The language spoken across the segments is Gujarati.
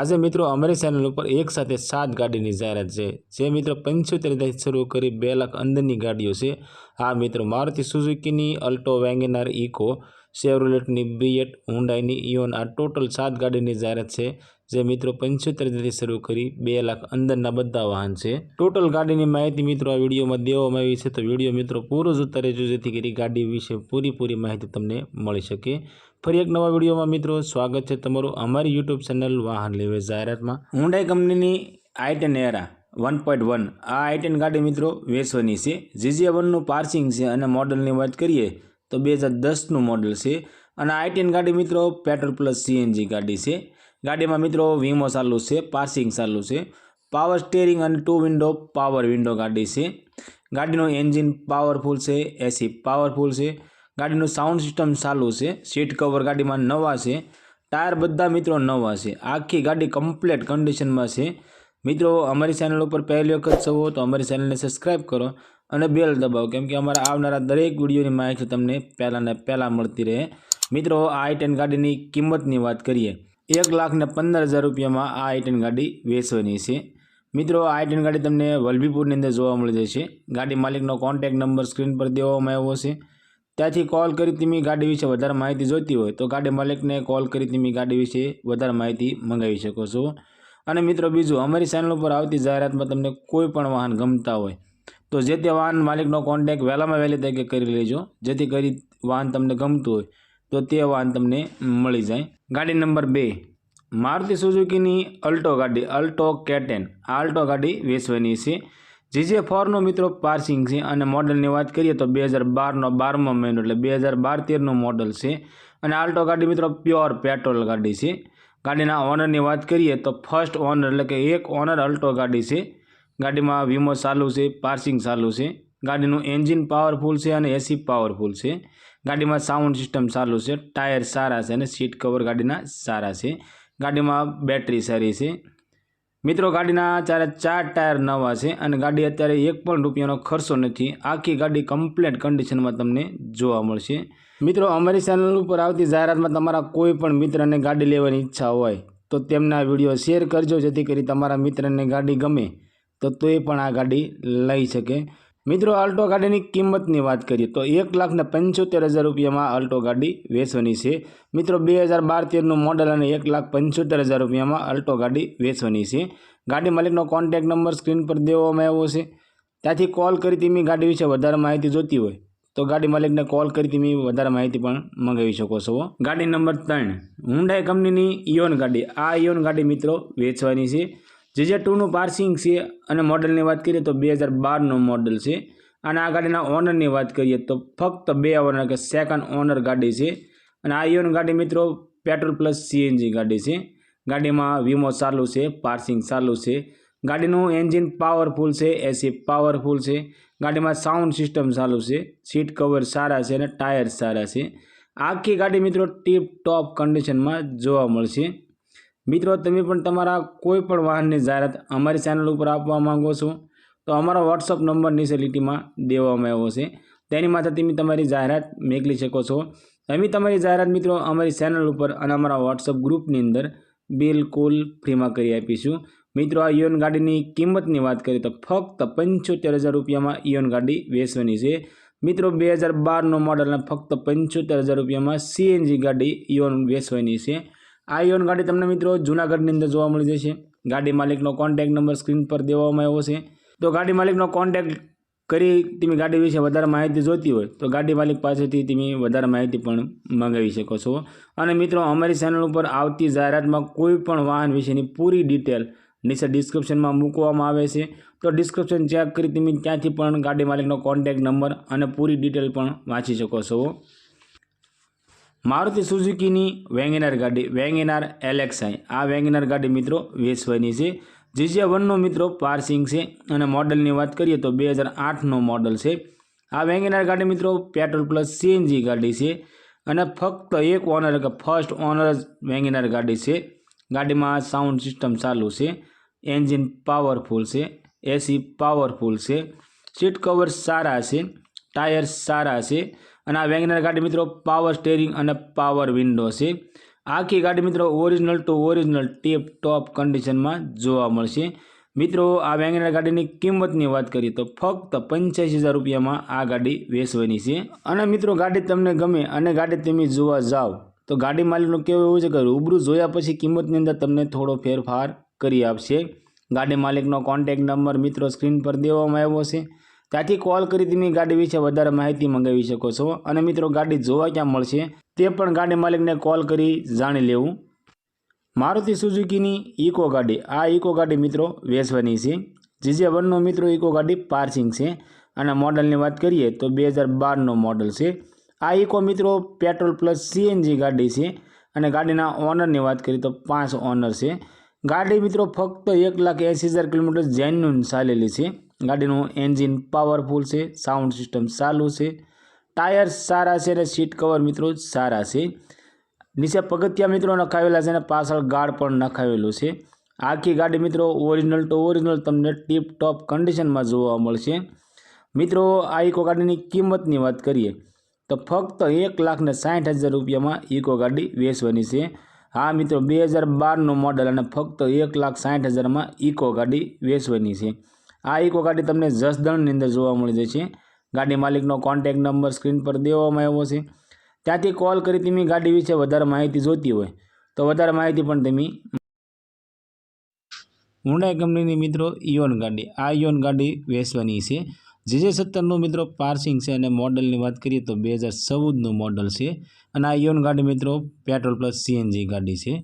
આજે મિત્રો અમારી ચેનલ ઉપર એક સાથે સાત ગાડીની જાહેરાત છે. જે મિત્રો પંચોતેર હજારથી શરૂ કરી બે લાખ અંદરની ગાડીઓ છે. આ મિત્રો મારુતિ સુઝુકીની, અલ્ટો વેંગેનાર ઇકો સેવરોલેટની બીએટ હુન્ડાઈની ઇયોન આ ટોટલ સાત ગાડીની જાહેરાત છે. જે મિત્રો પંચોતેર હજારથી શરૂ કરી બે લાખ અંદરના બધા વાહન છે. ટોટલ ગાડીની માહિતી મિત્રો આ વિડીયોમાં દેવામાં આવી છે. તો વીડિયો મિત્રો પૂરો જોતા રહેજો, જેથી કરી ગાડી વિશે પૂરીપૂરી માહિતી તમને મળી શકે. ફરી એક નવા વિડીયોમાં મિત્રો સ્વાગત છે તમારું અમારી યુટ્યુબ ચેનલ વાહન લેવે જાહેરાતમાં. હુન્ડાઈ કંપનીની I ten Era one point one આ આઈ ટેન ગાડી મિત્રો વેચવાની છે. જીજે વનનું પાર્સિંગ છે અને મોડલની વાત કરીએ તો બે હજાર દસનું મોડલ છે. અને આઈ ટેન ગાડી મિત્રો પેટ્રોલ પ્લસ સીએનજી ગાડી છે. ગાડીમાં મિત્રો વીમો ચાલુ છે પાર્સિંગ ચાલુ છે. પાવર સ્ટેરિંગ અને ટુ વિન્ડો પાવર વિન્ડો ગાડી છે. ગાડીનું એન્જિન પાવરફુલ છે એસી પાવરફુલ છે. ગાડીનું સાઉન્ડ સિસ્ટમ ચાલુ છે. સીટ કવર ગાડીમાં નવા છે. ટાયર બધા મિત્રો નવા છે. આખી ગાડી કમ્પ્લેટ કન્ડિશનમાં છે. મિત્રો, અમારી ચેનલ ઉપર પહેલી વખત છો તો અમારી ચેનલને સબસ્ક્રાઈબ કરો અને બેલ દબાવો, કેમ કે અમારા આવનારા દરેક વિડીયોની માહિતી તમને પહેલાં ને પહેલાં મળતી રહે. મિત્રો, આ આઈ ગાડીની કિંમતની વાત કરીએ. એક લાખ ને પંદર હજાર રૂપિયામાં આ આઈ ગાડી વેચવાની છે. મિત્રો, આ આઈ ગાડી તમને વલભીપુરની અંદર જોવા મળી જશે. ગાડી માલિકનો કોન્ટેક્ટ નંબર સ્ક્રીન પર દેવામાં આવ્યો છે. ત્યાંથી કોલ કરી તમે ગાડી વિશે વધારે માહિતી જોઈતી હોય તો ગાડી માલિકને કોલ કરી તમે ગાડી વિશે વધારે માહિતી મંગાવી શકો છો. અને મિત્રો બીજું, અમારી ચેનલ ઉપર આવતી જાહેરાતમાં તમને કોઈ પણ વાહન ગમતા હોય તો જે તે વાહન માલિકનો કોન્ટેક્ટ વહેલામાં વહેલી તરીકે કરી લેજો. જેથી કરી વાહન તમને ગમતું હોય તો તે વાહન તમને મળી જાય. ગાડી નંબર બે, મારુતિ સુઝુકીની અલ્ટો ગાડી, અલ્ટો કેટેન. આ અલ્ટો ગાડી વેચવાની છે. જીજે ફોરનો મિત્રો પાર્સિંગ છે અને મોડલની વાત કરીએ તો બે હજાર બારનો બારમો મહિનો એટલે બે હજાર બાર તેરનું મોડલ છે. અને આલ્ટો ગાડી મિત્રો પ્યોર પેટ્રોલ ગાડી છે. ગાડીના ઓનરની વાત કરીએ તો ફર્સ્ટ ઓનર એટલે કે એક ઓનર અલ્ટો ગાડી છે. ગાડીમાં વીમો ચાલુ છે, પાર્સિંગ ચાલુ છે. ગાડીનું એન્જિન પાવરફુલ છે અને એસી પાવરફુલ છે. ગાડીમાં સાઉન્ડ સિસ્ટમ ચાલુ છે, ટાયર સારા છે અને સીટ કવર ગાડીના સારા છે. ગાડીમાં બેટરી સારી છે. મિત્રો, ગાડીના ચારે ચાર ટાયર નવા છે અને ગાડી અત્યારે એક પણ રૂપિયાનો ખર્ચો નથી. આખી ગાડી કમ્પ્લેટ કન્ડિશનમાં તમને જોવા મળશે. મિત્રો, અમારી ચેનલ ઉપર આવતી જાહેરાતમાં તમારા કોઈ પણ મિત્રને ગાડી લેવાની ઈચ્છા હોય, તો તેમના વીડિયો શેર કરજો, જેથી કરી તમારા મિત્રને ગાડી ગમે, તો તોય પણ આ ગાડી લઈ શકે. મિત્રો, આલ્ટો ગાડીની કિંમતની વાત કરીએ તો એક લાખ ને પંચોતેર હજાર રૂપિયામાં આલ્ટો ગાડી વેચવાની છે. મિત્રો, બે હજાર બાર તેરનું મોડલ અને એક લાખ પંચોતેર હજાર રૂપિયામાં આલ્ટો ગાડી વેચવાની છે. ગાડી માલિકનો કોન્ટેક્ટ નંબર સ્ક્રીન પર દેવામાં આવ્યો છે. ત્યાંથી કોલ કરી તમે ગાડી વિશે વધારે માહિતી જોતી હોય તો ગાડી માલિકને કોલ કરી તમે વધારે માહિતી પણ મંગાવી શકો છો. ગાડી નંબર ત્રણ હુન્ડાઈ કંપનીની ઇયોન ગાડી. આ ઇયોન ગાડી મિત્રો વેચવાની છે. જે જે ટુનું પાર્સિંગ છે અને મોડલની વાત કરીએ તો બે હજાર બારનું મોડલ છે. અને આ ગાડીના ઓનરની વાત કરીએ તો ફક્ત બે ઓનર કે સેકન્ડ ઓનર ગાડી છે. અને આ ઇયોન ગાડી મિત્રો પેટ્રોલ પ્લસ સીએનજી ગાડી છે. ગાડીમાં વીમો ચાલુ છે, પાર્સિંગ ચાલુ છે. ગાડીનું એન્જિન પાવરફુલ છે, એસી પાવરફુલ છે. ગાડીમાં સાઉન્ડ સિસ્ટમ ચાલુ છે, સીટ કવર સારા છે અને ટાયર સારા છે. આખી ગાડી મિત્રો ટીપ ટોપ કન્ડિશનમાં જોવા મળશે. મિત્રો, તમે પણ તમારા કોઈ પણ વાહનની જાહેરાત અમારી ચેનલ ઉપર આપવા માંગો છો, તો અમારો વોટ્સઅપ નંબર નીચે લીટીમાં દેવામાં આવ્યો છે. તેની માથે તમે તમારી જાહેરાત મેકલી શકો છો. તમે તમારી જાહેરાત મિત્રો અમારી ચેનલ ઉપર અને અમારા વોટ્સઅપ ગ્રુપની અંદર બિલકુલ ફ્રીમાં કરી આપીશું. મિત્રો, આ ઇયોન ગાડીની કિંમતની વાત કરીએ તો ફક્ત પંચોતેર હજાર રૂપિયામાં ઇયોન ગાડી વેચવાની છે. મિત્રો, બે હજાર બારનો મોડલ અને ફક્ત પંચોતેર હજાર રૂપિયામાં સીએનજી ગાડી ઇયોન વેચવાની છે. આ યોન ગાડી તમને મિત્રો જૂનાગઢની અંદર જોવા મળી જશે. ગાડી માલિકનો કોન્ટેક્ટ નંબર સ્ક્રીન પર દેવામાં આવ્યો છે. તો ગાડી માલિકનો કોન્ટેક્ટ કરી તમે ગાડી વિશે વધારે માહિતી જોઈતી હોય તો ગાડી માલિક પાસેથી તમે વધારે માહિતી પણ મંગાવી શકો છો. અને મિત્રો, અમારી ચેનલ ઉપર આવતી જાહેરાતમાં કોઈ પણ વાહન વિશેની પૂરી ડિટેલ નીચે ડિસ્ક્રિપ્શનમાં મૂકવામાં આવે છે. તો ડિસ્ક્રિપ્શન ચેક કરી તમે ત્યાંથી પણ ગાડી માલિકનો કોન્ટેક્ટ નંબર અને પૂરી ડિટેલ પણ વાંચી શકો છો. મારુતિ સુઝુકીની વેંગેનાર ગાડી, વેંગેનાર એલેક્સાઈ આ વેંગેનાર ગાડી મિત્રો વેચવાની છે. જીજે વનનો મિત્રો પાર્સિંગ છે. અને મોડલની વાત કરીએ તો બે હજાર આઠનો મોડલ છે. આ વેંગેનાર ગાડી મિત્રો પેટ્રોલ પ્લસ સીએનજી ગાડી છે. અને ફક્ત એક ઓનર કે ફર્સ્ટ ઓનર જ વેંગેનાર ગાડી છે. ગાડીમાં સાઉન્ડ સિસ્ટમ ચાલુ છે. એન્જિન પાવરફુલ છે. એસી પાવરફુલ છે. સીટ કવર સારા છે. ટાયર સારા છે. અને આ વેગનર ગાડી મિત્રો પાવર સ્ટેરિંગ અને પાવર વિન્ડો છે. આખી ગાડી મિત્રો original to original tip top કન્ડિશનમાં જોવા મળશે. મિત્રો, આ વેંગનર ગાડીની કિંમતની વાત કરીએ તો ફક્ત પંચ્યાસી હજાર રૂપિયામાં આ ગાડી વેચવાની છે. અને મિત્રો, ગાડી તમને ગમે અને ગાડી તમે જોવા જાઓ તો ગાડી માલિકનું કેવું એવું છે કે રૂબરૂ જોયા પછી કિંમતની અંદર તમને થોડો ફેરફાર કરી આપશે. ગાડી માલિકનો કોન્ટેક નંબર મિત્રો સ્ક્રીન પર દેવામાં આવ્યો છે. ત્યાંથી કોલ કરી તમે ગાડી વિશે વધારે માહિતી મંગાવી શકો છો. અને મિત્રો, ગાડી જોવા ક્યાં મળશે તે પણ ગાડી માલિકને કોલ કરી જાણી લેવું. મારુતિ સુઝુકીની ઇકો ગાડી. આ ઇકો ગાડી મિત્રો વેચવાની છે. જીજે વનનો મિત્રો ઇકો ગાડી પાર્સિંગ છે. અને મોડલની વાત કરીએ તો બે હજાર બારનો મોડલ છે. આ ઇકો મિત્રો પેટ્રોલ પ્લસ સીએનજી ગાડી છે. અને ગાડીના ઓનરની વાત કરીએ તો પાંચ ઓનર છે. ગાડી મિત્રો ફક્ત એક લાખ એંસી હજાર કિલોમીટર જેન્યુન ચાલેલી છે. ગાડીનું એન્જિન પાવરફુલ છે સાઉન્ડ સિસ્ટમ ચાલુ છે. ટાયર સારા છે અને સીટ કવર મિત્રો સારા છે. નીચે પગથિયા મિત્રો નખાવેલા છે અને પાછળ ગાર્ડ પણ નખાવેલું છે. આખી ગાડી મિત્રો ઓરિજિનલ ટુ ઓરિજિનલ તમને ટીપ ટોપ કન્ડિશનમાં જોવા મળશે. મિત્રો, આ ઇકો ગાડીની કિંમતની વાત કરીએ, તો ફક્ત એક લાખ ને સાઠ હજાર રૂપિયામાં ઇકો ગાડી વેચવાની છે. હા મિત્રો, બે હજાર બારનું મોડલ અને ફક્ત એક લાખ સાઠ હજારમાં ઇકો ગાડી વેચવાની છે. આ ઇકો ગાડી તમને જસદણની અંદર જોવા મળી જશે ગાડી માલિકનો કોન્ટેક નંબર સ્ક્રીન પર દેવામાં આવ્યો છે. ત્યાંથી કોલ કરી તમે ગાડી વિશે વધારે માહિતી જોતી હોય તો વધારે માહિતી પણ તમે હુંડાઈ કંપનીની મિત્રો ઇયોન ગાડી. આ ઇયોન ગાડી વેચવાની છે. જે જે સત્તરનું મિત્રો પાર્સિંગ છે અને મોડલની વાત કરીએ તો બે હજાર ચૌદનું મોડલ છે. અને આ ઇયોન ગાડી મિત્રો પેટ્રોલ પ્લસ સીએનજી ગાડી છે.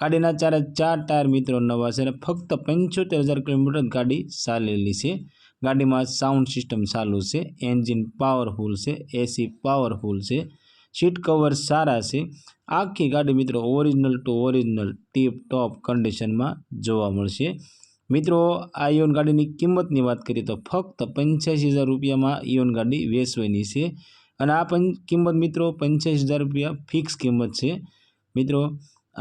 ગાડીના ચારે ચાર ટાયર મિત્રો નવા છે અને ફક્ત પંચોતેર હજાર કિલોમીટર ગાડી ચાલેલી છે. ગાડીમાં સાઉન્ડ સિસ્ટમ ચાલુ છે એન્જિન પાવરફુલ છે એસી પાવરફુલ છે સીટ કવર સારા છે. આખી ગાડી મિત્રો original to original tip top કન્ડિશનમાં જોવા મળશે. મિત્રો, આ ઇયોન ગાડીની કિંમતની વાત કરીએ તો ફક્ત પંચ્યાસી હજાર રૂપિયામાં ઇયોન ગાડી વેચવાની છે. અને આ પંચ કિંમત મિત્રો પંચ્યાસી હજાર રૂપિયા ફિક્સ કિંમત છે. મિત્રો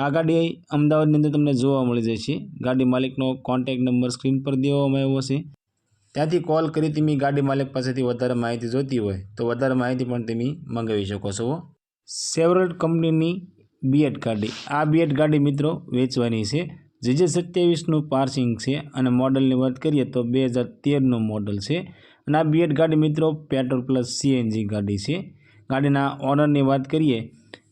આ ગાડી અમદાવાદની અંદર તમને જોવા મળી જશે ગાડી માલિકનો કોન્ટેક નંબર સ્ક્રીન પર દેવામાં આવ્યો છે. ત્યાંથી કોલ કરી તમે ગાડી માલિક પાસેથી વધારે માહિતી જોતી હોય તો વધારે માહિતી પણ તમે મંગાવી શકો છો. સેવરલ કંપનીની બીએડ ગાડી. આ બીએડ ગાડી મિત્રો વેચવાની છે. જે જે સત્યાવીસનું પાર્સિંગ છે અને મોડલની વાત કરીએ તો બે હજાર તેરનું મોડલ છે. અને આ બીએડ ગાડી મિત્રો પેટ્રોલ પ્લસ સીએનજી ગાડી છે. ગાડીના ઓનરની વાત કરીએ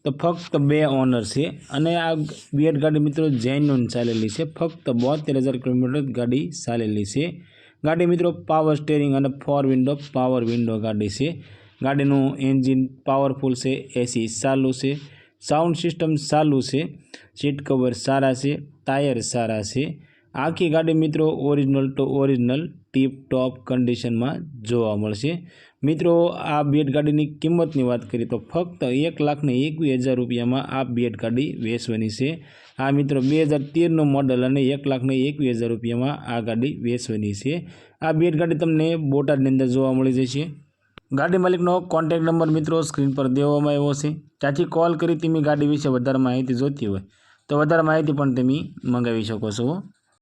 તો ફક્ત બે ઓનર છે. અને આ બીએડ ગાડી મિત્રો જૈનોન ચાલેલી છે. ફક્ત બોતેર હજાર કિલોમીટર ગાડી ચાલેલી છે. ગાડી મિત્રો પાવર સ્ટેરિંગ અને ફોર વિન્ડો પાવર વિન્ડો ગાડી છે. ગાડીનું એન્જિન પાવરફુલ છે એસી ચાલુ છે. સાઉન્ડ સિસ્ટમ ચાલુ છે. સીટ કવર સારા છે ટાયર સારા છે. આખી ગાડી મિત્રો original to original tip top કન્ડિશનમાં જોવા મળશે. મિત્રો, આ બેટ ગાડીની કિંમતની વાત કરીએ તો ફક્ત એક લાખને એકવીસ હજાર રૂપિયામાં આ બેટ ગાડી વેચવાની છે. આ મિત્રો, બે હજાર તેરનું મોડલ અને એક લાખને એકવીસ હજાર રૂપિયામાં આ ગાડી વેચવાની છે. આ બેટ ગાડી તમને બોટાદની અંદર જોવા મળી જશે. ગાડી માલિકનો કોન્ટેક નંબર મિત્રો સ્ક્રીન પર દેવામાં આવ્યો છે. ત્યાંથી કોલ કરી, તમે ગાડી વિશે વધારે માહિતી જોતી હોય તો વધારે માહિતી પણ તમે મંગાવી શકો છો.